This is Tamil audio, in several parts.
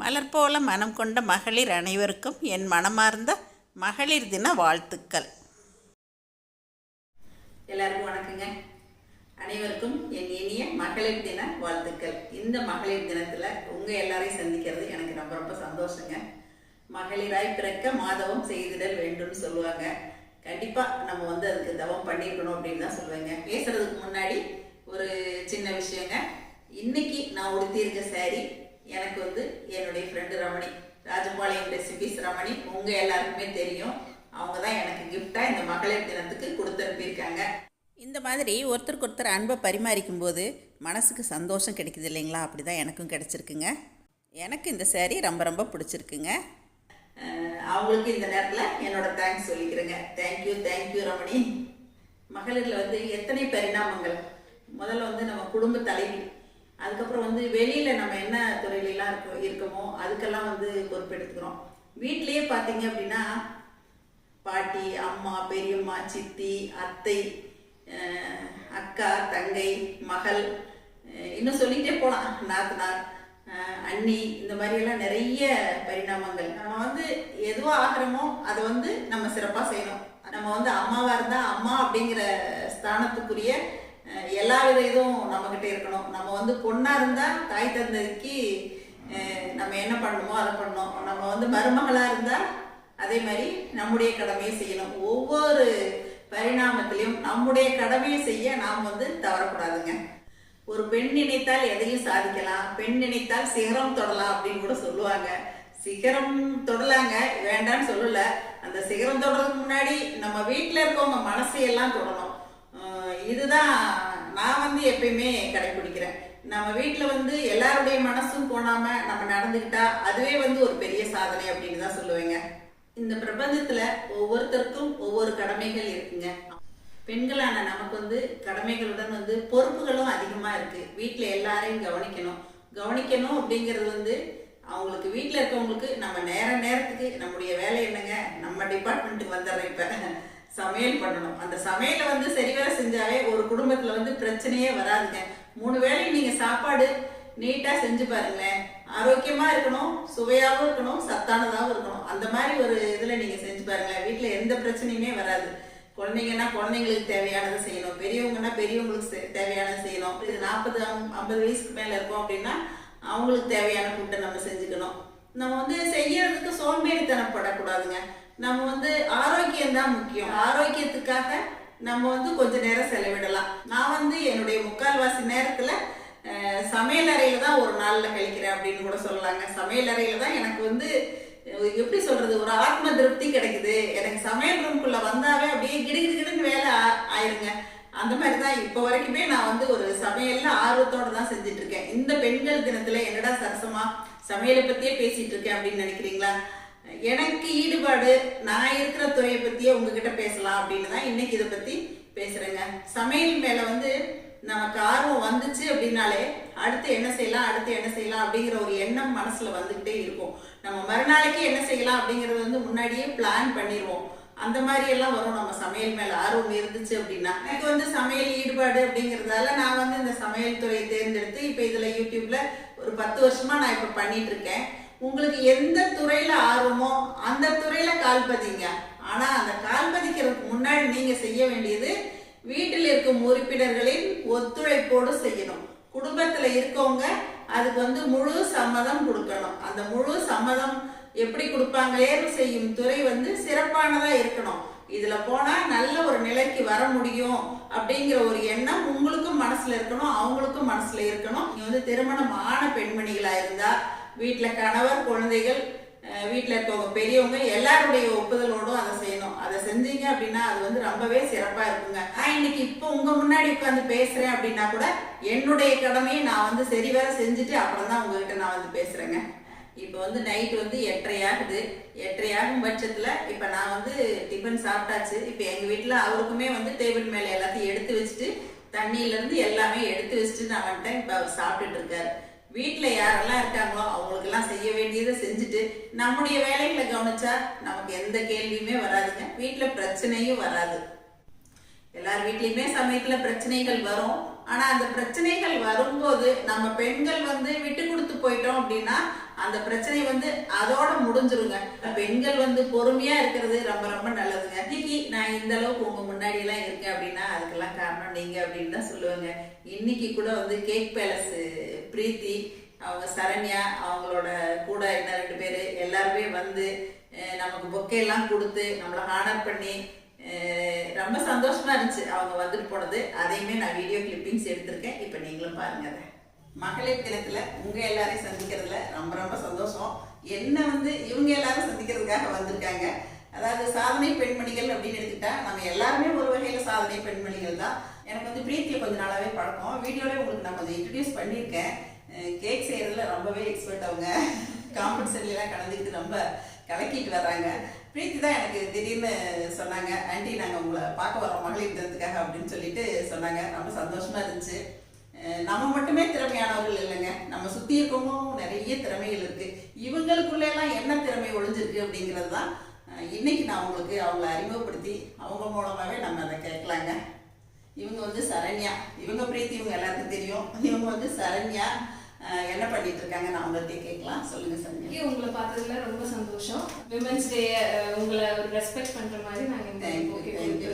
மலர் போல மனம் கொண்ட மகளிர் அனைவருக்கும் என் மனமார்ந்த மகளிர் தின வாழ்த்துக்கள். எல்லாருக்கும் வணக்கங்க. அனைவருக்கும் என் இனிய மகளிர் தின வாழ்த்துக்கள். இந்த மகளிர் தினத்தில் உங்கள் எல்லாரையும் சந்திக்கிறது எனக்கு ரொம்ப ரொம்ப சந்தோஷங்க. மகளிராய் பிறக்க மாதவம் செய்திடல் வேண்டும்னு சொல்லுவாங்க. கண்டிப்பாக நம்ம வந்து அதுக்கு தவம் பண்ணியிருக்கணும் அப்படின்னு தான் சொல்லுவேங்க. பேசுறதுக்கு முன்னாடி ஒரு சின்ன விஷயங்க. இன்னைக்கு நான் உடுத்தியிருக்க சாரி எனக்கு வந்து என்னுடைய ஃப்ரெண்டு ரமணி ராஜபாளையம் ரெசிபிஸ் ரமணி உங்கள் எல்லாருக்குமே தெரியும். அவங்க தான் எனக்கு கிஃப்டாக இந்த மகளிர் தினத்துக்கு கொடுத்து அனுப்பியிருக்காங்க. இந்த மாதிரி ஒருத்தருக்கு ஒருத்தர் அன்பை பரிமாறிக்கும் போது மனசுக்கு சந்தோஷம் கிடைக்குது இல்லைங்களா? அப்படி தான் எனக்கும் கிடைச்சிருக்குங்க. எனக்கு இந்த saree ரொம்ப ரொம்ப பிடிச்சிருக்குங்க. அவங்களுக்கு இந்த நேரத்தில் என்னோட thanks சொல்லிக்கிறேங்க. Thank you thank you Ramani. மகளிரில் வந்து எத்தனை பரிணாமங்கள்? முதல்ல வந்து நம்ம குடும்ப தலைவி அதுக்கப்புறம் வந்து வெளியில் நம்ம என்ன துறையிலலாம் இருக்கோ இருக்கோமோ அதுக்கெல்லாம் வந்து பொறுப்பெடுத்துக்கிறோம். வீட்லேயே பார்த்தீங்க அப்படின்னா பாட்டி அம்மா பெரியம்மா சித்தி அத்தை அக்கா தங்கை மகள் இன்னும் சொல்லிட்டே போகலாம் நாத்தனார் அண்ணி இந்த மாதிரியெல்லாம் நிறைய பரிணாமங்கள். நம்ம வந்து எதுவாக ஆகிறோமோ அதை வந்து நம்ம சிறப்பாக செய்யணும். நம்ம வந்து அம்மாவாக இருந்தால் அம்மா அப்படிங்கிற ஸ்தானத்துக்குரிய எல்லா வித இதுவும் நம்மக்கிட்ட இருக்கணும். நம்ம வந்து பொண்ணாக இருந்தால் தாய் தந்தைக்கு நம்ம என்ன பண்ணணுமோ அதை பண்ணணும். நம்ம வந்து மருமகளாக இருந்தால் அதே மாதிரி நம்முடைய கடமையை செய்யணும். ஒவ்வொரு பரிணாமத்திலையும் நம்முடைய கடமையை செய்ய நாம் வந்து தவறக்கூடாதுங்க. ஒரு பெண் நினைத்தால் எதையும் சாதிக்கலாம். பெண் நினைத்தால் சிகரம் தொடலாம் அப்படின்னு கூட சொல்லுவாங்க. சிகரம் தொடலாங்க. வேண்டான்னு சொல்லல. அந்த சிகரம் தொடறதுக்கு முன்னாடி நம்ம வீட்டில் இருக்கவங்க மனசையெல்லாம் தொடணும். இதுதான் நான் வந்து எப்பயுமே கடைபிடிக்கிறேன். நம்ம வீட்டில் வந்து எல்லாருடைய மனசும் போனாம நம்ம நடந்துக்கிட்டா அதுவே வந்து ஒரு பெரிய சாதனை அப்படின்னு தான் சொல்லுவேங்க. இந்த பிரபஞ்சத்துல ஒவ்வொருத்தருக்கும் ஒவ்வொரு கடமைகள் இருக்குங்க. பெண்களான நமக்கு வந்து கடமைகளுடன் வந்து பொறுப்புகளும் அதிகமா இருக்கு. வீட்டில் எல்லாரையும் கவனிக்கணும். கவனிக்கணும் அப்படிங்கிறது வந்து அவங்களுக்கு வீட்டில் இருக்கவங்களுக்கு நம்ம நேர நேரத்துக்கு நம்முடைய வேலை என்னங்க? நம்ம டிபார்ட்மெண்ட்டுக்கு வந்துடுறேன் இப்போ. சமையல் பண்ணணும். அந்த சமையலை வந்து சரிவர செஞ்சாவே ஒரு குடும்பத்துல வந்து பிரச்சனையே வராதுங்க. மூணு வேளையும் நீங்க சாப்பாடு நீட்டா செஞ்சு பாருங்களேன். ஆரோக்கியமா இருக்கணும் சுவையாகவும் இருக்கணும் சத்தானதாகவும் இருக்கணும். அந்த மாதிரி ஒரு இதுல நீங்க செஞ்சு பாருங்களேன். வீட்டுல எந்த பிரச்சனையுமே வராது. குழந்தைங்கன்னா குழந்தைங்களுக்கு தேவையானதை செய்யணும். பெரியவங்கன்னா பெரியவங்களுக்கு செ- தேவையானதை செய்யணும். இது நாற்பது ஐம்பது வயசுக்கு மேல இருக்கோம் அப்படின்னா அவங்களுக்கு தேவையான ஃபுட்டை நம்ம செஞ்சுக்கணும். நம்ம வந்து செய்யறதுக்கு சோம்பேறித்தனப்படக்கூடாதுங்க நம்ம வந்து ஆரோக்கியம் தான் முக்கியம். ஆரோக்கியத்துக்காக நம்ம வந்து கொஞ்ச நேரம் செலவிடலாம். நான் வந்து என்னுடைய முக்கால்வாசி நேரத்துல சமையல் அறையில தான் ஒரு நாள்ல கழிக்கிறேன் அப்படின்னு கூட சொல்லலாங்க. சமையல் அறையில தான் எனக்கு வந்து எப்படி சொல்றது ஒரு ஆத்ம திருப்தி கிடைக்குது. எனக்கு சமையல் ரூம்குள்ள வந்தாவே அப்படியே கிடுகிடு கிடுன்னு வேலை ஆ- ஆயிருங்க. அந்த மாதிரி தான் இப்போ வரைக்குமே நான் வந்து ஒரு சமையல்ல ஆர்வத்தோட தான் செஞ்சுட்டு இருக்கேன். இந்த பெண்கள் தினத்துல என்னடா சரசமா சமையலை பத்தியே பேசிட்டு இருக்கேன் அப்படின்னு நினைக்கிறீங்களா? எனக்கு ஈடுபாடு நான் இருக்கிற துறையை பற்றியே உங்ககிட்ட பேசலாம் அப்படின்னு தான் இன்னைக்கு இதை பற்றி பேசுகிறேங்க சமையல் மேலே வந்து நமக்கு ஆர்வம் வந்துச்சு அப்படின்னாலே அடுத்து என்ன செய்யலாம் அடுத்து என்ன செய்யலாம் அப்படிங்கிற ஒரு எண்ணம் மனசில் வந்துக்கிட்டே இருக்கும். நம்ம மறுநாளைக்கு என்ன செய்யலாம் அப்படிங்கிறது வந்து முன்னாடியே பிளான் பண்ணிடுவோம் அந்த மாதிரி எல்லாம் வரும். நம்ம சமையல் மேல ஆர்வம் இருந்துச்சு அப்படின்னா. எனக்கு வந்து சமையல் ஈடுபாடு அப்படிங்கிறதால நான் வந்து இந்த சமையல் துறையை தேர்ந்தெடுத்து இப்போ இதில் யூடியூப்ல ஒரு பத்து வருஷமா நான் இப்போ பண்ணிட்டு இருக்கேன். உங்களுக்கு எந்த துறையில் ஆர்வமோ அந்த துறையில் கால் பதிங்க ஆனால் அந்த கால் பதிக்கிறதுக்கு முன்னாடி நீங்கள் செய்ய வேண்டியது வீட்டில் இருக்கும் உறுப்பினர்களின் ஒத்துழைப்போடு செய்யணும். குடும்பத்தில் இருக்கவங்க அதுக்கு வந்து முழு சம்மதம் கொடுக்கணும். அந்த முழு சம்மதம் எப்படி கொடுப்பாங்க? தேர்வு செய்யும் துறை வந்து சிறப்பானதாக இருக்கணும். இதில் போனால் நல்ல ஒரு நிலைக்கு வர முடியும் அப்படிங்கிற ஒரு எண்ணம் உங்களுக்கும் மனசில் இருக்கணும் அவங்களுக்கும் மனசில் இருக்கணும். நீங்கள் வந்து திருமணம் ஆன இருந்தால் வீட்டில் கணவர் குழந்தைகள் வீட்டில் இருக்கவங்க பெரியவங்க எல்லாருடைய ஒப்புதலோடும் அதை செய்யணும். அதை செஞ்சீங்க அப்படின்னா அது வந்து ரொம்பவே சிறப்பாக இருக்குங்க. நான் இன்னைக்கு இப்போ உங்கள் முன்னாடி உட்காந்து பேசுகிறேன் அப்படின்னா கூட என்னுடைய கடமையை நான் வந்து சரிவர செஞ்சுட்டு அப்புறம் தான் உங்ககிட்ட நான் வந்து பேசுகிறேங்க இப்போ வந்து நைட் வந்து எட்டரை ஆகுது. எட்டரை ஆகும் பட்சத்தில் இப்போ நான் வந்து டிஃபன் சாப்பிட்டாச்சு. இப்போ எங்கள் வீட்டில் அவருக்குமே வந்து டேபிள் மேலே எல்லாத்தையும் எடுத்து வச்சுட்டு தண்ணியிலேருந்து எல்லாமே எடுத்து வச்சுட்டு நான் வந்துட்டேன். இப்போ அவர் சாப்பிட்டுட்டு இருக்காரு. வீட்டில் யாரெல்லாம் இருக்காங்களோ அவங்களுக்கெல்லாம் செய்ய வேண்டியதை செஞ்சுட்டு நம்முடைய வேலைகளை கவனிச்சா நமக்கு எந்த கேள்வியுமே வராதுங்க. வீட்டில் பிரச்சனையும் வராது. எல்லார் வீட்லேயுமே சமயத்தில் பிரச்சனைகள் வரும். ஆனால் அந்த பிரச்சனைகள் வரும்போது நம்ம பெண்கள் வந்து விட்டு கொடுத்து போயிட்டோம் அப்படின்னா அந்த பிரச்சனை வந்து அதோட முடிஞ்சிருங்க. பெண்கள் வந்து பொறுமையா இருக்கிறது ரொம்ப ரொம்ப நல்லதுங்க. இன்னைக்கு நான் இந்த அளவுக்கு உங்க முன்னாடி எல்லாம் இருக்கேன் அப்படின்னா அதுக்கெல்லாம் காரணம் நீங்க அப்படின்னு தான் சொல்லுவேங்க. இன்னைக்கு கூட வந்து கேக் பேலஸ் பிரீத்தி அவங்க சரண்யா அவங்களோட கூட இன்னும் ரெண்டு பேர் எல்லாருமே வந்து நமக்கு பொக்கையெல்லாம் எல்லாம் கொடுத்து நம்மளை ஹானர் பண்ணி ரொம்ப சந்தோஷமா இருந்துச்சு. அவங்க வந்துட்டு போனது. அதையுமே நான் வீடியோ கிளிப்பிங்ஸ் எடுத்திருக்கேன். இப்போ நீங்களும் பாருங்க அதை. மகளிர் தினத்தில் உங்கள் எல்லாரையும் சந்திக்கிறதுல ரொம்ப ரொம்ப சந்தோஷம். என்ன வந்து இவங்க எல்லாரும் சந்திக்கிறதுக்காக வந்திருக்காங்க. அதாவது சாதனை பெண்மணிகள் அப்படின்னு எடுத்துக்கிட்டா நம்ம எல்லாருமே ஒரு வகையில் சாதனை பெண்மணிகள் தான். எனக்கு வந்து பிரீத்தியை கொஞ்ச நாளாவே பழக்கம். வீடியோல உங்களுக்கு நான் கொஞ்சம் இன்ட்ரடியூஸ் பண்ணியிருக்கேன். கேக் செய்யறதுல ரொம்பவே எக்ஸ்பர்ட் அவங்க. காம்படிஷன்லாம் கலந்துக்கிட்டு ரொம்ப கலக்கிட்டு வர்றாங்க. பிரீத்தி தான் எனக்கு திடீர்னு சொன்னாங்க ஆண்டி நாங்கள் உங்களை பார்க்க வரோம் மகளிர் தினத்துக்காக அப்படின்னு சொல்லிட்டு சொன்னாங்க. ரொம்ப சந்தோஷமா இருந்துச்சு. நம்ம மட்டுமே திறமையானவர்கள் இல்லைங்க. நம்ம சுத்தி இருக்கவும் நிறைய திறமைகள் இருக்கு. இவங்களுக்குள்ளெல்லாம் என்ன திறமை ஒளிஞ்சிருக்கு அப்படிங்கிறது தான் இன்னைக்கு நான் உங்களுக்கு அவங்கள அறிமுகப்படுத்தி அவங்க மூலமாகவே நம்ம அதை கேட்கலாங்க. வந்து சரண்யா. இவங்க பிரீத்தி இவங்க எல்லாருக்கும் தெரியும். இவங்க வந்து சரண்யா என்ன பண்ணிட்டு இருக்காங்க நான் அவங்கள்ட்ட கேட்கலாம். சொல்லுங்க சரண்யா. உங்களை பார்த்ததுல ரொம்ப சந்தோஷம். விமன்ஸ் டே உங்களை ஒரு ரெஸ்பெக்ட் பண்ற மாதிரி நாங்க இந்த.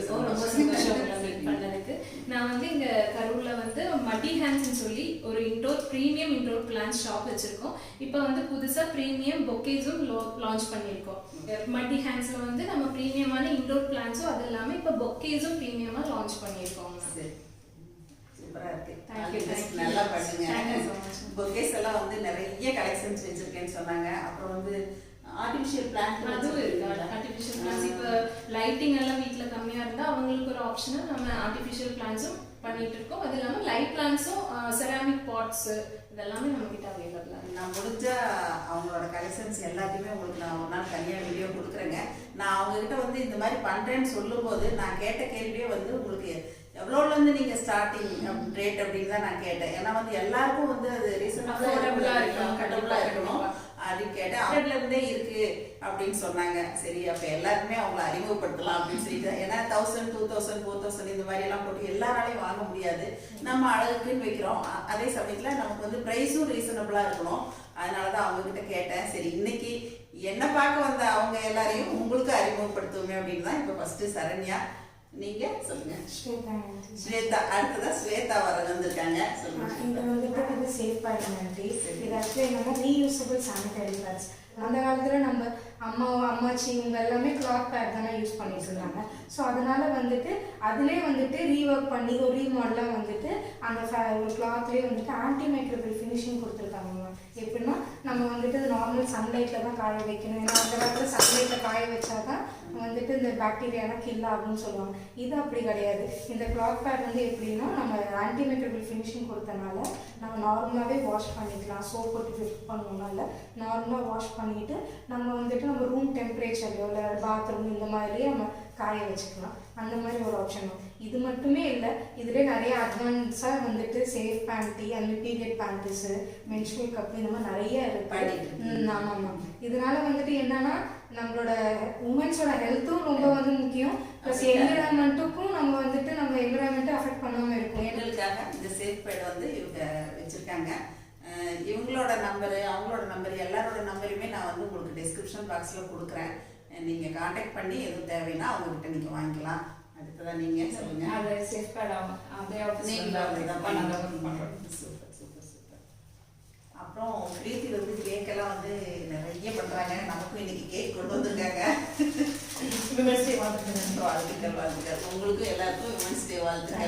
ரொம்ப. சந்தோஷம் மீட் பண்ணதுக்கு. நான் வந்து இங்க கரூர்ல வந்து மட்டி ஹேண்ட்ஸ்னு சொல்லி ஒரு indoor premium indoor plants shop வச்சிருக்கோம். இப்போ வந்து புதுசா ப்ரீமியம் பொக்கேஸும் லான்ச் பண்ணியிருக்கோம். மட்டி ஹேண்ட்ஸ்ல வந்து நம்ம ப்ரீமியமான இன்டோர் பிளான்ஸும் அது இல்லாம இப்போ பொக்கேஸும் ப்ரீமியமா லான்ச் பண்ணியிருக்கோம். சரி. சூப்பரா இருக்கு. Thank you, thank you. நல்லா பண்ணுங்க. பொக்கேஸ் எல்லாம் வந்து நிறைய கலெக்ஷன்ஸ் வச்சிருக்கேன்னு சொன்னாங்க. அப்புறம் வந்து ஆர்டிஃபிஷியல் பிளான்ட் அதுவும் இருக்கு. ஆர்டிஃபிஷியல் பிளான்ஸ் இப்போ லைட்டிங் எல்லாம் வீட்ல கம்மியா இருந்தா அவங்களுக்கு ஒரு ஆப்ஷனா நம்ம ஆர்டிஃபிஷியல் பிளான்ஸும் பண்ணிட்டு இருக்கோம். அது இல்லாம லைட் பிளான்ஸும் செராமிக் பாட்ஸ் இதெல்லாமே நம்ம கிட்ட அவைலபிளா நான் முடிஞ்சா அவங்களோட கலெக்ஷன்ஸ் எல்லாத்தையுமே உங்களுக்கு நான் ஒரு நாள் தனியாக வீடியோ கொடுக்குறேங்க. நான் அவங்ககிட்ட வந்து இந்த மாதிரி பண்ணுறேன்னு சொல்லும்போது நான் கேட்ட கேள்வியே வந்து உங்களுக்கு எவ்வளோலேருந்து நீங்கள் ஸ்டார்டிங் ரேட் அப்படின்னு தான் நான் கேட்டேன். ஏன்னா வந்து எல்லாருக்கும் வந்து அது ரீசனபிளாக இருக்கணும், கட்டபுளாக இருக்கணும். அப்படின்னு கேட்டேன் ஹண்ட்ரட்ல இருந்தே இருக்கு அப்படின்னு சொன்னாங்க. சரி அப்ப எல்லாருமே அவங்கள அறிமுகப்படுத்தலாம் அப்படின்னு சொல்லிட்டு ஏன்னா thousand two thousand four thousand இந்த மாதிரி எல்லாம் போட்டு எல்லாராலையும் வாங்க முடியாது. நம்ம அழகுக்குன்னு வைக்கிறோம். அதே சமயத்துல நமக்கு வந்து ப்ரைஸும் ரீசனபிளா இருக்கணும். அதனாலதான் அவங்க கிட்ட கேட்டேன். சரி இன்னைக்கு என்ன பார்க்க வந்த அவங்க எல்லாரையும் உங்களுக்கு அறிமுகப்படுத்துவோமே அப்படின்னு தான் இப்போ ஃபர்ஸ்ட் சரண்யா நீங்க சொல்லுங்க. ஸ்வேதா அடுத்ததா ஸ்வேதா வர வந்திருக்காங்க. சொல்லுங்க இங்க வந்துட்டு வந்து சேஃப் ஆயிடுமாண்டி இது ஆக்சுவலி என்னன்னா ரீயூசபிள் சானிடரி பேட்ஸ் அந்த காலத்துல நம்ம அம்மா அம்மாச்சி இவங்க எல்லாமே கிளாத் பேட் தானே யூஸ் பண்ணிட்டு இருந்தாங்க. ஸோ அதனால வந்துட்டு அதுலேயே வந்துட்டு ரீஒர்க் பண்ணி ஒரு ரீமாடலாக வந்துட்டு அந்த கிளாத்லேயே வந்துட்டு ஆன்டி மைக்ரோபிள் ஃபினிஷிங் கொடுத்துருக்காங்க எப்படின்னா நம்ம வந்துட்டு நார்மல் சன்லைட்டில் தான் காய வைக்கணும். ஏன்னா அந்த காலத்தில் சன்லைட்டில் காய வச்சாதான் வந்துட்டு இந்த பாக்டீரியாலாம் கில் ஆகும்னு சொல்லுவாங்க. இது அப்படி கிடையாது. இந்த கிளாத் பேட் வந்து எப்படின்னா நம்ம ஆன்டி மைக்ரோபிள் ஃபினிஷிங் கொடுத்தனால நம்ம நார்மலாகவே வாஷ் பண்ணிக்கலாம். சோப் போட்டு ஃபிட் பண்ணணும்னா இல்லை நார்மலாக வாஷ் பண்ணிட்டு நம்ம வந்துட்டு நம்ம ரூம் டெம்பரேச்சர்லையோ இல்லை பாத்ரூம் இந்த மாதிரியே நம்ம காய வச்சுக்கலாம். அந்த மாதிரி ஒரு ஆப்ஷன் இது மட்டுமே இல்லை இதுலேயே நிறைய அட்வான்ஸாக வந்துட்டு சேஃப் பேண்ட்டி அந்த பீரியட் பேண்ட்டிஸு மென்ஸ்ட்ரல் கப் இந்த மாதிரி நிறைய இருக்கு. பண்ணிட்டு இருக்கீங்க. ம், ஆமா ஆமா இதனால வந்துட்டு என்னன்னா நம்மளோட உமன்ஸோட ஹெல்த்தும் ரொம்ப வந்து முக்கியம். ப்ளஸ் என்விரான்மெண்ட்டுக்கும் நம்ம வந்துட்டு நம்ம என்விரான்மெண்ட்டை அஃபெக்ட் பண்ணாம இருக்கும் எங்களுக்காக இந்த சேஃப் பேட் வந்து இவங்க வச்சிருக்காங்க. இவங்களோட நம்பரு அவங்களோட நம்பர் எல்லாரோட நம்பரையுமே நான் வந்து உங்களுக்கு டிஸ்கிரிப்ஷன் பாக்ஸில் கொடுக்குறேன். நீங்கள் காண்டாக்ட் பண்ணி எதுவும் தேவைன்னா அவங்ககிட்ட நீங்கள் வாங்கிக்கலாம். அடுத்ததான் நீங்கள் சொல்லுங்கள் அது சேஃப் கார்டு ஆகும் அதே ஆஃபீஸ் நீங்களும் அப்படிதான் பண்ணாத பண்ணுங்க. சூப்பர் சூப்பர் சூப்பர் அப்புறம் பிரீத்தி வந்து கேக்கெல்லாம் வந்து நிறைய பண்ணுறாங்க நமக்கும் இன்னைக்கு கேக் கொண்டு வந்திருக்காங்க. விமர்சை வாழ்த்துக்கள். வாழ்த்துக்கள் வாழ்த்துக்கள். உங்களுக்கும் எல்லாருக்கும் விமன்ஸ் டே வாழ்த்துக்கள்.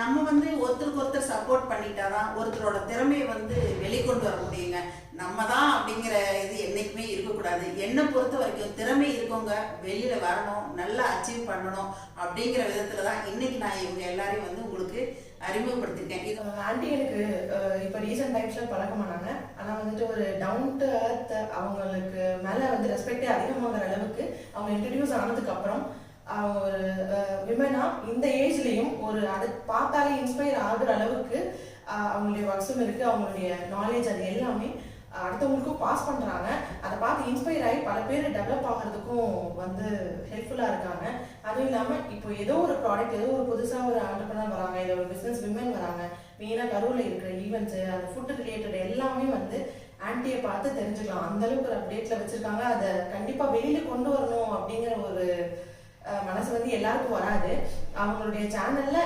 நம்ம வந்து ஒருத்தருக்கு ஒருத்தர் சப்போர்ட் பண்ணிட்டாதான் ஒருத்தரோட திறமையை வந்து வெளிக்கொண்டு வர முடியுங்க. நம்ம தான் அப்படிங்கிற இது என்னைக்குமே இருக்கக்கூடாது. என்னை பொறுத்த வரைக்கும் திறமை இருக்கவங்க வெளியில வரணும் நல்லா அச்சீவ் பண்ணணும் அப்படிங்கிற விதத்துல தான் இன்னைக்கு நான் இவங்க எல்லாரையும் வந்து உங்களுக்கு அறிமுகப்படுத்திருக்கேன். இது ஆண்டி எனக்கு இப்போ ரீசெண்ட் டைம்ஸ்ல பழக்கமானாங்க ஆனால் வந்துட்டு ஒரு டவுன் டு அர்த் அவங்களுக்கு மேலே வந்து ரெஸ்பெக்டே அதிகமாகிற அளவுக்கு அவங்க இன்ட்ரடியூஸ் ஆனதுக்கு அப்புறம் அவங்க ஒரு விமனா இந்த ஏஜ்லயும் ஒரு அது பார்த்தாலே இன்ஸ்பயர் ஆகுற அளவுக்கு அவங்களுடைய ஒர்க்ஸும் இருக்கு. அவங்களுடைய நாலேஜ் அது எல்லாமே அடுத்தவங்களுக்கும் பாஸ் பண்றாங்க. அதை பார்த்து இன்ஸ்பயர் ஆகி பல பேர் டெவலப் ஆகிறதுக்கும் வந்து ஹெல்ப்ஃபுல்லாக இருக்காங்க. அதுவும் இல்லாமல் இப்போ ஏதோ ஒரு ப்ராடக்ட் ஏதோ ஒரு புதுசாக ஒரு ஆண்டர்பனர் வராங்க இல்லை ஒரு பிஸ்னஸ் விமன் வராங்க மெயினாக கரூரில் இருக்கிற ஈவெண்ட்ஸு அந்த ஃபுட் ரிலேட்டட் எல்லாமே வந்து ஆன்ட்டியை பார்த்து தெரிஞ்சுக்கலாம். அந்த அளவுக்கு ஒரு அப்டேட்டில் வச்சுருக்காங்க. அதை கண்டிப்பாக வெளியில் கொண்டு வரணும் அப்படிங்கிற ஒரு மனசு வந்து எல்லாருக்கும் வராது. அவங்களுடைய சேனல்ல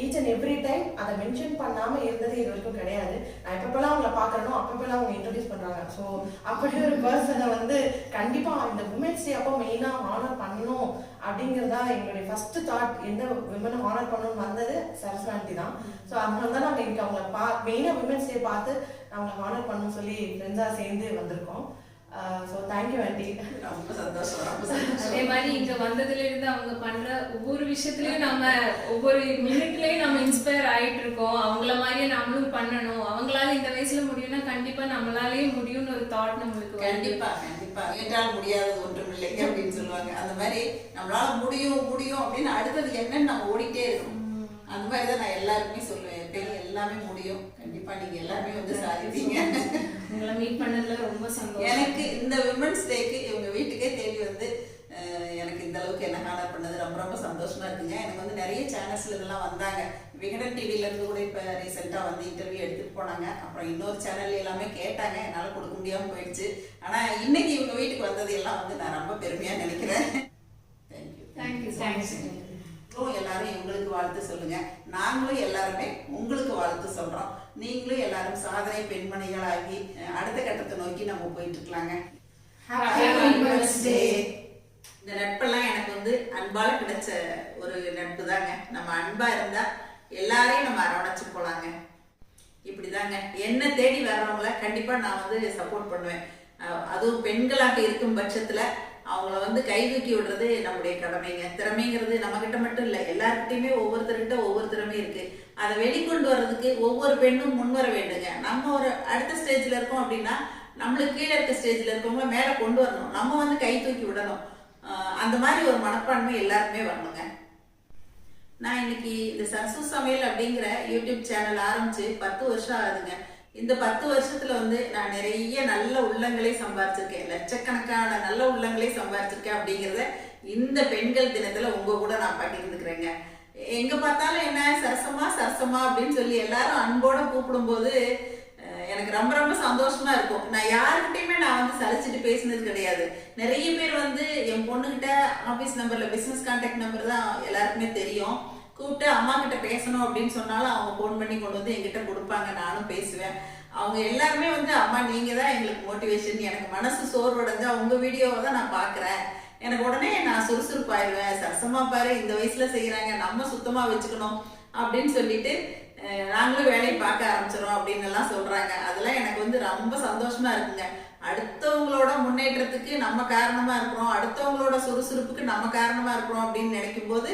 ஈச் அண்ட் எவ்ரி டைம் அதை மென்ஷன் பண்ணாம இருந்தது இது வரைக்கும் கிடையாது. நான் எப்பப்பெல்லாம் அவங்கள பாக்குறேனோ அப்பப்பெல்லாம் அவங்க இன்ட்ரடியூஸ் பண்றாங்க. ஸோ அப்படி ஒரு பர்சனை வந்து கண்டிப்பா இந்த உமன்ஸ் டே அப்போ மெயினா ஆனர் பண்ணணும் அப்படிங்கிறதா எங்களுடைய ஃபர்ஸ்ட் தாட் எந்த விமனை ஆனர் பண்ணணும்னு வந்தது சரஸ்வாந்தி தான். ஸோ அதனால தான் நாங்கள் இன்னைக்கு அவங்கள பா மெயினாக விமன்ஸ் டே பார்த்து அவங்கள ஆனர் பண்ணணும்னு சொல்லி ஃப்ரெண்ட்ஸாக சேர்ந்து வந்திருக்கோம். ஸோ தேங்க்யூ ஆண்டி ரொம்ப சந்தோஷம் ரொம்ப அதே சந்தோஷம் மாதிரி இங்க வந்ததுல இருந்து அவங்க பண்ற ஒவ்வொரு விஷயத்துலயும் நம்ம ஒவ்வொரு மினிட்லயும் நம்ம இன்ஸ்பயர் ஆயிட்டு இருக்கோம் அவங்கள மாதிரியே நம்மளும் பண்ணணும். அவங்களால இந்த வயசுல முடியும்னா கண்டிப்பா நம்மளாலேயும் முடியும்னு ஒரு தாட் நம்மளுக்கு வருது. கண்டிப்பா கண்டிப்பா. முயன்றால் முடியாதது ஒன்றும் இல்லைங்க அப்படின்னு சொல்லுவாங்க. அந்த மாதிரி நம்மளால முடியும் முடியும் அப்படின்னு அடுத்தது என்னன்னு நம்ம ஓடிட்டே இருக்கணும். அந்த மாதிரி தான் நான் எல்லாருக்குமே சொல்லுவேன். எப்பயும் எல்லாமே முடியும். கண்டிப்பா நீங்க எல்லாருமே வந்து சாதிப்பீங்க. மீட் பண்ணதுல ரொம்ப சந்தோஷம். எனக்கு இந்த விமன்ஸ் டேக்கு இவங்க வீட்டுக்கே தேடி வந்து எனக்கு இந்த அளவுக்கு என்ன ஹானர் பண்ணது ரொம்ப ரொம்ப சந்தோஷமா இருக்குங்க. எனக்கு வந்து நிறைய சேனல்ஸ்ல இதெல்லாம் வந்தாங்க. விகடன் டிவில இருந்து கூட இப்ப ரீசெண்டா வந்து இன்டர்வியூ எடுத்துட்டு போனாங்க. அப்புறம் இன்னொரு சேனல்ல எல்லாமே கேட்டாங்க. என்னால கொடுக்க முடியாம போயிடுச்சு. ஆனா இன்னைக்கு இவங்க வீட்டுக்கு வந்தது எல்லாம் வந்து நான் ரொம்ப பெருமையா நினைக்கிறேன். தேங்க்யூ தேங்க்யூ தேங்க்ஸ் எல்லாரும் எங்களுக்கு வாழ்த்து சொல்லுங்க. நாங்களும் எல்லாருமே உங்களுக்கு வாழ்த்து சொல்றோம். நீங்களும் எல்லாரும் சாதனை பெண்மணிகளாகி அடுத்த கட்டத்தை நோக்கி நம்ம போயிட்டு இருக்கலாங்க. இந்த நட்பெல்லாம் எனக்கு வந்து அன்பால கிடைச்ச ஒரு நட்பு தாங்க நம்ம அன்பா இருந்தா எல்லாரையும் நம்ம அரவணைச்சு போலாங்க. இப்படிதாங்க. என்ன தேடி வர்றவங்கள கண்டிப்பா நான் வந்து சப்போர்ட் பண்ணுவேன். அதுவும் பெண்களாக இருக்கும் பட்சத்துல அவங்கள வந்து கை தூக்கி விடுறது நம்முடைய கடமைங்க. திறமைங்கிறது நம்ம கிட்ட மட்டும் இல்ல எல்லார்கிட்டயுமே ஒவ்வொருத்தர்கிட்ட ஒவ்வொரு திறமை இருக்கு. அதை வெளிக்கொண்டு வர்றதுக்கு ஒவ்வொரு பெண்ணும் முன்வர வேண்டுங்க. நம்ம ஒரு அடுத்த ஸ்டேஜில் இருக்கோம் அப்படின்னா நம்மளுக்கு கீழே இருக்க ஸ்டேஜில் இருக்கவங்கள மேலே கொண்டு வரணும். நம்ம வந்து கை தூக்கி விடணும். அந்த மாதிரி ஒரு மனப்பான்மை எல்லாருமே வரணுங்க. நான் இன்னைக்கு இந்த சரசு சமையல் அப்படிங்கிற யூடியூப் சேனல் ஆரம்பிச்சு பத்து வருஷம் ஆகுதுங்க. இந்த பத்து வருஷத்துல வந்து நான் நிறைய நல்ல உள்ளங்களை சம்பாரிச்சிருக்கேன். லட்சக்கணக்கான நல்ல உள்ளங்களை சம்பாரிச்சிருக்கேன் அப்படிங்கிறத இந்த பெண்கள் தினத்துல உங்க கூட நான் பகிர்ந்துக்கிறேங்க. எங்க பார்த்தாலும் என்ன சரசமா சரசமா அப்படின்னு சொல்லி எல்லாரும் அன்போட கூப்பிடும்போது எனக்கு ரொம்ப ரொம்ப சந்தோஷமா இருக்கும். நான் யாருக்கிட்டையுமே நான் வந்து சலிச்சிட்டு பேசினது கிடையாது. நிறைய பேர் வந்து என் பொண்ணுகிட்ட ஆபீஸ் நம்பர்ல பிசினஸ் கான்டாக்ட் நம்பர் தான் எல்லாருக்குமே தெரியும். கூப்பிட்டு அம்மா கிட்ட பேசணும் அப்படின்னு சொன்னாலும் அவங்க ஃபோன் பண்ணி கொண்டு வந்து என்கிட்ட கொடுப்பாங்க நானும் பேசுவேன். அவங்க எல்லாருமே வந்து அம்மா நீங்க தான் எங்களுக்கு மோட்டிவேஷன் எனக்கு மனசு சோர்வடைஞ்சா உங்க வீடியோவை தான் நான் பாக்குறேன் நான் சரசமா பாரு இந்த வயசுல செய்யறாங்க நம்ம சுத்தமா வச்சுக்கணும் அப்படின்னு சொல்லிட்டு நாங்களும் வேலையை பார்க்க ஆரம்பிச்சிடும் அப்படின்னு எல்லாம் சொல்றாங்க. அதெல்லாம் எனக்கு வந்து ரொம்ப சந்தோஷமா இருக்குங்க. அடுத்தவங்களோட முன்னேற்றத்துக்கு நம்ம காரணமா இருக்கிறோம் அடுத்தவங்களோட சுறுசுறுப்புக்கு நம்ம காரணமா இருக்கிறோம் அப்படின்னு நினைக்கும் போது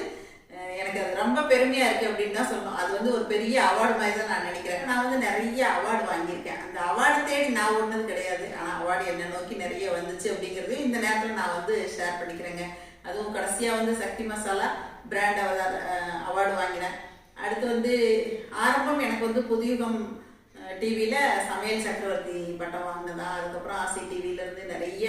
எனக்கு அது ரொம்ப பெருமையா இருக்கு அப்படின்னு தான் சொல்லணும். அது வந்து ஒரு பெரிய அவார்டு மாதிரி தான் நான் நினைக்கிறேன். நான் வந்து நிறைய அவார்டு வாங்கியிருக்கேன். அந்த அவார்டு தேடி நான் ஒன்றும் கிடையாது. ஆனால் அவார்டு என்னை நோக்கி நிறைய வந்துச்சு அப்படிங்கிறது இந்த நேரத்தில் நான் வந்து ஷேர் பண்ணிக்கிறேங்க. அதுவும் கடைசியாக வந்து சக்தி மசாலா பிராண்ட் அவார்டு வாங்கினேன். அடுத்து வந்து ஆரம்பம் எனக்கு வந்து புதுயுகம் டிவியில் சமையல் சக்கரவர்த்தி பட்டம் வாங்கினதா அதுக்கப்புறம் ஆசி டிவியிலேருந்து நிறைய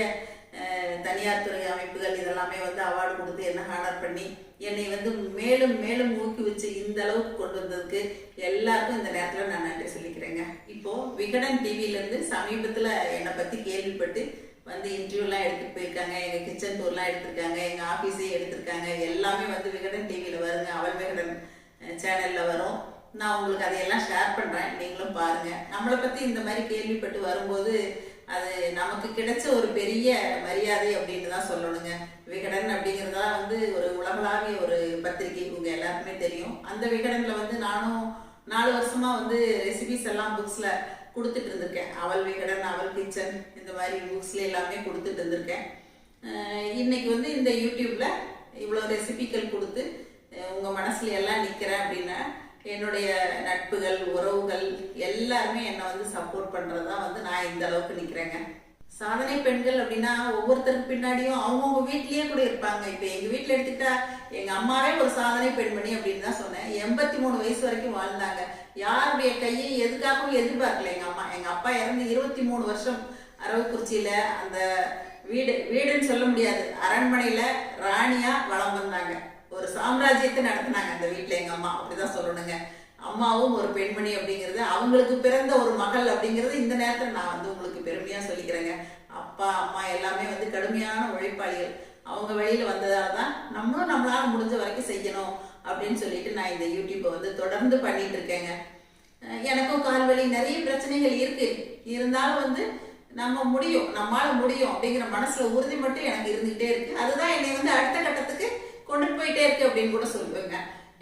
தனியார் துறை அமைப்புகள் இதெல்லாமே வந்து அவார்டு கொடுத்து என்ன ஹானர் பண்ணி என்னை வந்து மேலும் மேலும் ஊக்குவிச்சு இந்த அளவுக்கு கொண்டு வந்ததுக்கு எல்லாருக்கும் இந்த நேரத்தில் நான் நன்றி சொல்லிக்கிறேங்க. இப்போது விகடன் டிவியிலேருந்து சமீபத்தில் என்னை பற்றி கேள்விப்பட்டு வந்து இன்டர்வியூலாம் எடுத்துட்டு போயிருக்காங்க. எங்க கிச்சன் டூர்லாம் எடுத்திருக்காங்க. எங்க ஆஃபீஸே எடுத்திருக்காங்க. எல்லாமே வந்து விகடன் டிவியில் வருங்க. அவள் விகடன் சேனல்ல வரும். நான் உங்களுக்கு அதையெல்லாம் ஷேர் பண்றேன். நீங்களும் பாருங்க. நம்மளை பத்தி இந்த மாதிரி கேள்விப்பட்டு வரும்போது அது நமக்கு கிடைச்ச ஒரு பெரிய மரியாதை அப்படின்னு தான் சொல்லணுங்க. விகடன் அப்படிங்கிறதா வந்து ஒரு உலகளாவிய ஒரு பத்திரிகை. உங்க எல்லாருக்குமே தெரியும். அந்த விகடன்ல வந்து நானும் நாலு வருஷமா வந்து ரெசிபிஸ் எல்லாம் புக்ஸ்ல கொடுத்துட்டு இருந்திருக்கேன். அவள் விகடன் அவள் கிச்சன் இந்த மாதிரி புக்ஸ்ல எல்லாமே கொடுத்துட்டு இருந்திருக்கேன். இன்னைக்கு வந்து இந்த யூடியூப்பில் இவ்வளோ ரெசிபிகள் கொடுத்து உங்கள் மனசில் மனசுல எல்லாம் நிற்கிறேன் அப்படின்னா என்னுடைய நட்புகள் உறவுகள் எல்லாருமே என்னை வந்து சப்போர்ட் பண்ணுறது தான் வந்து நான் இந்த அளவுக்கு நிற்கிறேங்க சாதனை பெண்கள் அப்படின்னா ஒவ்வொருத்தருக்கு பின்னாடியும் அவங்கவுங்க வீட்லயே கூட இருப்பாங்க. இப்ப எங்க வீட்டுல எடுத்துக்கிட்டா எங்க அம்மாவே ஒரு சாதனை பெண்மணி அப்படின்னு தான் சொன்னேன். எண்பத்தி மூணு வயசு வரைக்கும் வாழ்ந்தாங்க. யாருடைய கையை எதுக்காகவும் எதிர்பார்க்கல எங்க அம்மா. எங்க அப்பா இறந்து இருபத்தி மூணு வருஷம் அரவக்குறிச்சியில அந்த வீடு வீடுன்னு சொல்ல முடியாது. அரண்மனையில ராணியா வளம் வந்தாங்க. ஒரு சாம்ராஜ்யத்தை நடத்தினாங்க அந்த வீட்டுல எங்க அம்மா. அப்படிதான் சொல்லணுங்க. அம்மாவும் ஒரு பெண்மணி அப்படிங்கிறது அவங்களுக்கு பிறந்த ஒரு மகள் அப்படிங்கிறது இந்த நேரத்தில் நான் வந்து உங்களுக்கு பெருமையாக சொல்லிக்கிறேங்க. அப்பா அம்மா எல்லாமே வந்து கடுமையான உழைப்பாளிகள். அவங்க வழியில் வந்ததால தான் நம்மளும் நம்மளால் முடிஞ்ச வரைக்கும் செய்யணும் அப்படின்னு சொல்லிட்டு நான் இந்த யூடியூப்பை வந்து தொடர்ந்து பண்ணிட்டு இருக்கேங்க. எனக்கும் கால்வலி நிறைய பிரச்சனைகள் இருக்கு. இருந்தாலும் வந்து நம்ம முடியும் நம்மால முடியும் அப்படிங்கிற மனசுல உறுதி மட்டும் எனக்கு இருந்துகிட்டே இருக்கு. அதுதான் என்னை வந்து அடுத்த கட்டத்துக்கு கொண்டு போயிட்டே இருக்கு அப்படின்னு கூட சொல்லுவேங்க.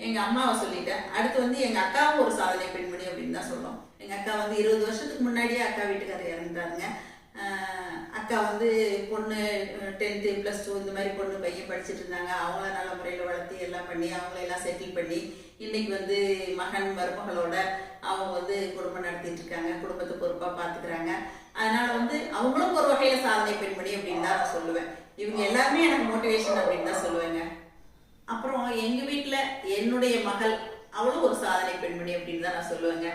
எங்கள் அம்மாவை சொல்லிட்டேன். அடுத்து வந்து எங்கள் அக்காவும் ஒரு சாதனை பெண்மணி அப்படின்னு தான் சொல்லும் எங்கள் அக்கா வந்து இருபது வருஷத்துக்கு முன்னாடியே அக்கா வீட்டுக்காரர் இறந்துட்டாருங்க. அக்கா வந்து பொண்ணு டென்த்து ப்ளஸ் டூ இந்த மாதிரி பொண்ணு பையன் படிச்சுட்டு இருந்தாங்க. அவங்கள நல்ல முறையில் வளர்த்து எல்லாம் பண்ணி அவங்கள எல்லாம் செட்டில் பண்ணி இன்னைக்கு வந்து மகன் மருமகளோட அவங்க வந்து குடும்பம் நடத்திட்டு இருக்காங்க. குடும்பத்தை பொறுப்பாக பார்த்துக்கிறாங்க அதனால வந்து அவங்களும் ஒரு வகையில் சாதனை பெண்மணி அப்படின்னு தான் நான் சொல்லுவேன். இவங்க எல்லாருமே எனக்கு மோட்டிவேஷன் அப்படின்னு தான் சொல்லுவேங்க. அப்புறம் எங்க வீட்டில் என்னுடைய மகள் அவளும் ஒரு சாதனை பெண்மணி அப்படின்னு தான் நான் சொல்லுவேங்க.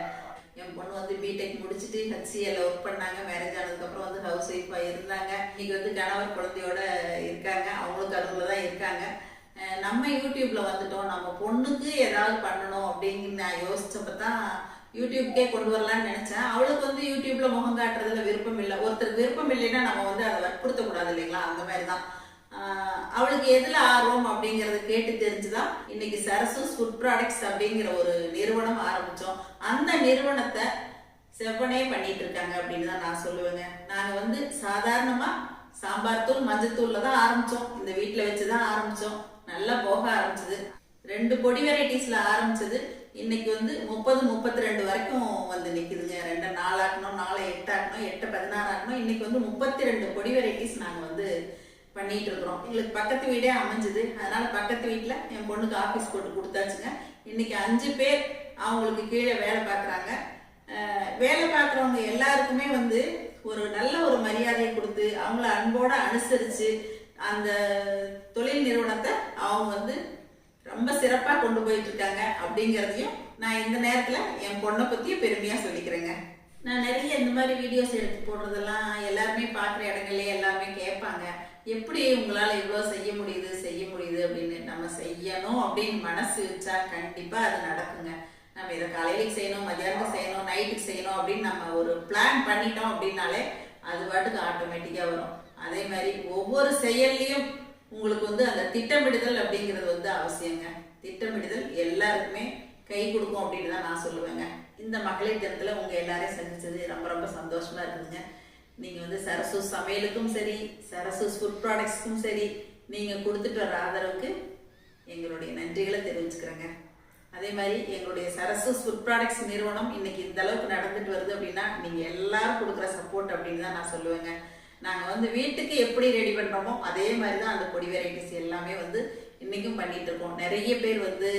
என் பொண்ணு வந்து பிடெக் முடிச்சுட்டு ஹெச்சிஎல் ஒர்க் பண்ணாங்க. மேரேஜ் ஆனதுக்கப்புறம் வந்து ஹவுஸ் ஒய்ஃபாக இருந்தாங்க. இன்னைக்கு வந்து கணவர் குழந்தையோட இருக்காங்க. அவங்களும் கருவில் தான் இருக்காங்க. நம்ம யூடியூப்ல வந்துட்டோம். நம்ம பொண்ணுக்கு ஏதாவது பண்ணணும் அப்படின்னு நான் யோசிச்சப்ப தான் யூடியூப்கே கொண்டு வரலாம்னு நினைச்சேன். அவளுக்கு வந்து யூடியூப்ல முகம் காட்டுறதுல விருப்பம் இல்லை. ஒருத்தருக்கு விருப்பம் இல்லைன்னா நம்ம வந்து அதை வற்புறுத்தக்கூடாது இல்லைங்களா? அந்த மாதிரி தான். அவளுக்கு எதுல ஆர்வம் அப்படிங்கறத கேட்டு தெரிஞ்சுதான் இன்னைக்கு சரசூஸ் ஃபுட் ப்ராடக்ட்ஸ் அப்படிங்கிற ஒரு நிறுவனம் ஆரம்பிச்சோம். அந்த நிறுவனத்தை செவ்வனே பண்ணிட்டு இருக்காங்க அப்படின்னு தான் நான் சொல்லுவேங்க. நாங்க வந்து சாதாரணமா சாம்பார் தூள் மஞ்சத்தூளில் தான் ஆரம்பிச்சோம். இந்த வீட்டில் வச்சு தான் ஆரம்பிச்சோம். நல்லா போக ஆரம்பிச்சது. ரெண்டு பொடி வெரைட்டிஸ்ல ஆரம்பிச்சது. இன்னைக்கு வந்து முப்பது முப்பத்தி ரெண்டு வரைக்கும் வந்து நிக்குதுங்க. ரெண்டு நாலாக்கணும் நாலு எட்டாக்கணும் எட்டு பதினாறு ஆகணும் இன்னைக்கு வந்து முப்பத்தி ரெண்டு பொடி வெரைட்டிஸ் நாங்க வந்து பண்ணிட்டு இருக்கிறோம் எங்களுக்கு பக்கத்து வீடே அமைஞ்சுது. அதனால பக்கத்து வீட்டில் என் பொண்ணுக்கு ஆஃபீஸ் போட்டு கொடுத்தாச்சுங்க. இன்னைக்கு அஞ்சு பேர் அவங்களுக்கு கீழே வேலை பார்க்குறாங்க. வேலை பார்க்குறவங்க எல்லாருக்குமே வந்து ஒரு நல்ல ஒரு மரியாதையை கொடுத்து அவங்கள அன்போட அனுசரித்து அந்த தொழில் நிறுவனத்தை அவங்க வந்து ரொம்ப சிறப்பாக கொண்டு போயிட்டு இருக்காங்க அப்படிங்கிறதையும் நான் இந்த நேரத்தில் என் பொண்ணை பற்றியும் பெருமையாக சொல்லிக்கிறேங்க. நான் நிறைய இந்த மாதிரி வீடியோஸ் எடுத்து போடுறதெல்லாம் எல்லாருமே பார்க்குற இடங்கள்லேயே எல்லாருமே கேட்பாங்க. எப்படி உங்களால் இவ்வளோ செய்ய முடியுது செய்ய முடியுது அப்படின்னு நம்ம செய்யணும் அப்படின்னு மனசு வச்சா கண்டிப்பாக அது நடக்குங்க. நம்ம இதை காலையிலைக்கு செய்யணும் மதியானத்துக்கு செய்யணும் நைட்டுக்கு செய்யணும் அப்படின்னு நம்ம ஒரு பிளான் பண்ணிட்டோம் அப்படின்னாலே அது பாட்டுக்கு ஆட்டோமேட்டிக்காக வரும். அதே மாதிரி ஒவ்வொரு செயல்லையும் உங்களுக்கு வந்து அந்த திட்டமிடுதல் அப்படிங்கிறது வந்து அவசியங்க. திட்டமிடுதல் எல்லாருக்குமே கை கொடுக்கும் அப்படின்னு தான் நான் சொல்லுவேங்க. இந்த மகளிர் தினத்தில் உங்கள் எல்லாரையும் சந்திச்சது ரொம்ப ரொம்ப சந்தோஷமாக இருக்குதுங்க நீங்கள் வந்து சரசூஸ் சமையலுக்கும் சரி சரசூஸ் ஃபுட் ப்ராடக்ட்ஸ்க்கும் சரி நீங்கள் கொடுத்துட்டு வர ஆதரவுக்கு எங்களுடைய நன்றிகளை தெரிவிச்சுக்கிறேங்க. அதே மாதிரி எங்களுடைய சரசூஸ் ஃபுட் ப்ராடக்ட்ஸ் நிறுவனம் இன்னைக்கு இந்த அளவுக்கு நடந்துட்டு வருது அப்படின்னா நீங்கள் எல்லாரும் கொடுக்குற சப்போர்ட் அப்படின்னு தான் நான் சொல்லுவேங்க. நாங்கள் வந்து வீட்டுக்கு எப்படி ரெடி பண்ணுறோமோ அதே மாதிரி தான் அந்த பொடி வெரைட்டிஸ் எல்லாமே வந்து இன்றைக்கும் பண்ணிட்டு இருக்கோம். நிறைய பேர் வந்து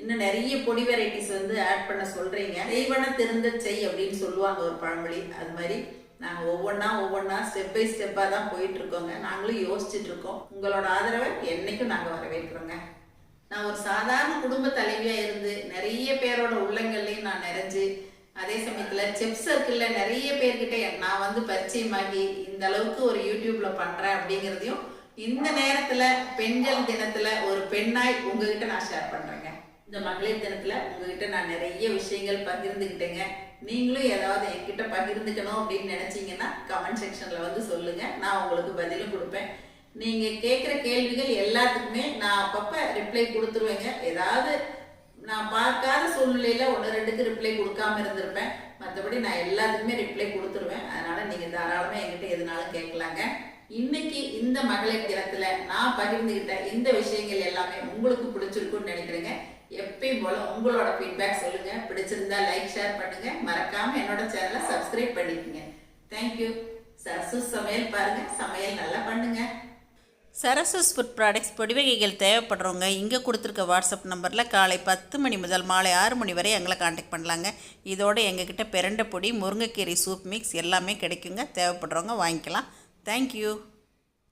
இன்னும் நிறைய பொடி வெரைட்டிஸ் வந்து ஆட் பண்ண சொல்கிறீங்க செய்வன திருந்த செய் அப்படின்னு சொல்லுவாங்க ஒரு பழமொழி. அது மாதிரி நாங்கள் ஒவ்வொன்றா ஒவ்வொன்றா ஸ்டெப் பை ஸ்டெப்பாக தான் போயிட்டுருக்கோங்க. நாங்களும் யோசிச்சுட்ருக்கோம் உங்களோட ஆதரவை என்றைக்கும் நாங்கள் வரவேற்கிறோங்க. நான் ஒரு சாதாரண குடும்ப தலைவியாக இருந்து நிறைய பேரோட உள்ளங்கள்லையும் நான் நிறைஞ்சு அதே சமயத்தில் செப் சர்க்கிளில் நிறைய பேர்கிட்ட நான் வந்து பரிச்சயமாகி இந்த அளவுக்கு ஒரு யூடியூப்பில் பண்ணுறேன் அப்படிங்கிறதையும் இந்த நேரத்தில் பெண்கள் தினத்தில் ஒரு பெண்ணாய் உங்ககிட்ட நான் ஷேர் பண்ணுறேங்க இந்த மகளிர் தினத்தில் உங்ககிட்ட நான் நிறைய விஷயங்கள் பகிர்ந்துக்கிட்டேங்க நீங்களும் ஏதாவது என்கிட்ட பகிர்ந்துக்கணும் அப்படின்னு நினைச்சீங்கன்னா கமெண்ட் செக்ஷன்ல வந்து சொல்லுங்க. நான் உங்களுக்கு பதிலும் கொடுப்பேன். நீங்க கேட்குற கேள்விகள் எல்லாத்துக்குமே நான் அப்பப்ப ரிப்ளை கொடுத்துருவேங்க. ஏதாவது நான் பார்க்காத சூழ்நிலையில ஒன்று ரெண்டுக்கு ரிப்ளை கொடுக்காம இருந்திருப்பேன். மற்றபடி நான் எல்லாத்துக்குமே ரிப்ளை கொடுத்துருவேன். அதனால நீங்க தாராளமா என்கிட்ட எதுனாலும் கேட்கலாங்க. இன்னைக்கு இந்த மகளிர் தினத்துல நான் பகிர்ந்துகிட்ட இந்த விஷயங்கள் எல்லாமே உங்களுக்கு பிடிச்சிருக்கும்னு நினைக்கிறேங்க. எப்பயும் போல உங்களோட ஃபீட்பேக் சொல்லுங்க. பிடிச்சிருந்தா லைக் ஷேர் பண்ணுங்க. மறக்காம என்னோட சேனலை சப்ஸ்கிரைப் பண்ணிக்கோங்க. தேங்க்யூ சரசு சமையல் பாருங்க. சமையல் நல்லா பண்ணுங்க. சரசஸ் ஃபுட் ப்ராடக்ட்ஸ் பொடிவகைகள் தேவைப்படுறவங்க இங்கே கொடுத்துருக்க வாட்ஸ்அப் நம்பரில் காலை பத்து மணி முதல் மாலை ஆறு மணி வரை எங்களை காண்டாக்ட் பண்ணலாங்க. இதோடு எங்ககிட்ட பெரண்டை பொடி முருங்கைக்கீரை சூப் மிக்ஸ் எல்லாமே கிடைக்குங்க. தேவைப்படுறவங்க வாங்கிக்கலாம். தேங்க்யூ